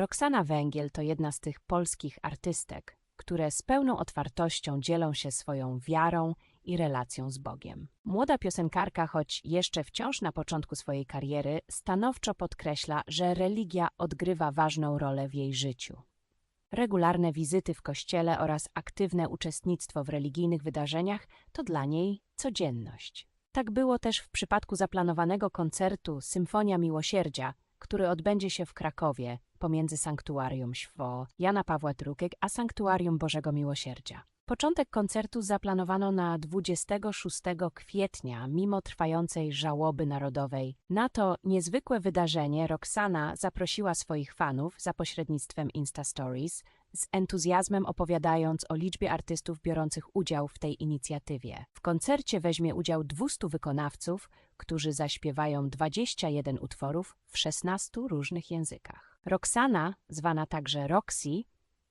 Roxana Węgiel to jedna z tych polskich artystek, które z pełną otwartością dzielą się swoją wiarą i relacją z Bogiem. Młoda piosenkarka, choć jeszcze wciąż na początku swojej kariery, stanowczo podkreśla, że religia odgrywa ważną rolę w jej życiu. Regularne wizyty w kościele oraz aktywne uczestnictwo w religijnych wydarzeniach to dla niej codzienność. Tak było też w przypadku zaplanowanego koncertu Symfonia Miłosierdzia, który odbędzie się w Krakowie pomiędzy Sanktuarium Śwo Jana Pawła II a Sanktuarium Bożego Miłosierdzia. Początek koncertu zaplanowano na 26 kwietnia, mimo trwającej żałoby narodowej. Na to niezwykłe wydarzenie Roxana zaprosiła swoich fanów za pośrednictwem Insta Stories, z entuzjazmem opowiadając o liczbie artystów biorących udział w tej inicjatywie. W koncercie weźmie udział 200 wykonawców, którzy zaśpiewają 21 utworów w 16 różnych językach. Roxana, zwana także Roxy,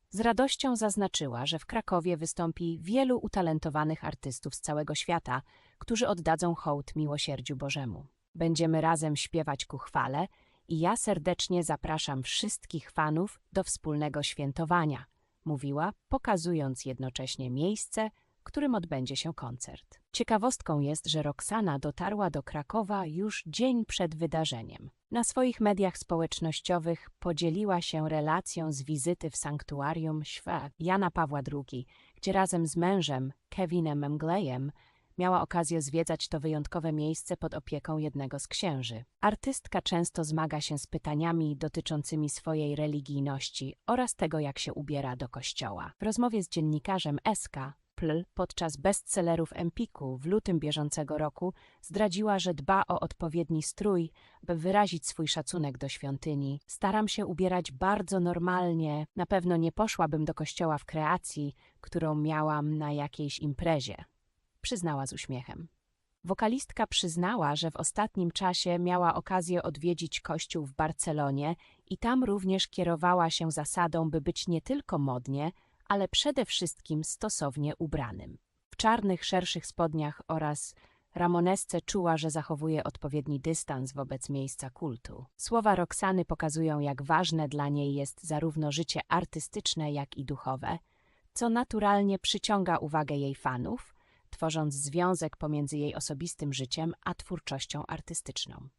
z radością zaznaczyła, że w Krakowie wystąpi wielu utalentowanych artystów z całego świata, którzy oddadzą hołd miłosierdziu Bożemu. Będziemy razem śpiewać ku chwale i ja serdecznie zapraszam wszystkich fanów do wspólnego świętowania, mówiła, pokazując jednocześnie miejsce, którym odbędzie się koncert. Ciekawostką jest, że Roxana dotarła do Krakowa już dzień przed wydarzeniem. Na swoich mediach społecznościowych podzieliła się relacją z wizyty w sanktuarium Śwe Jana Pawła II, gdzie razem z mężem, Kevinem Menglejem, miała okazję zwiedzać to wyjątkowe miejsce pod opieką jednego z księży. Artystka często zmaga się z pytaniami dotyczącymi swojej religijności oraz tego, jak się ubiera do kościoła. W rozmowie z dziennikarzem SK Apple podczas bestsellerów Empiku w lutym bieżącego roku zdradziła, że dba o odpowiedni strój, by wyrazić swój szacunek do świątyni. Staram się ubierać bardzo normalnie. Na pewno nie poszłabym do kościoła w kreacji, którą miałam na jakiejś imprezie. Przyznała z uśmiechem. Wokalistka przyznała, że w ostatnim czasie miała okazję odwiedzić kościół w Barcelonie i tam również kierowała się zasadą, by być nie tylko modnie, ale przede wszystkim stosownie ubranym. W czarnych, szerszych spodniach oraz Ramonesce czuła, że zachowuje odpowiedni dystans wobec miejsca kultu. Słowa Roxany pokazują, jak ważne dla niej jest zarówno życie artystyczne, jak i duchowe, co naturalnie przyciąga uwagę jej fanów, tworząc związek pomiędzy jej osobistym życiem a twórczością artystyczną.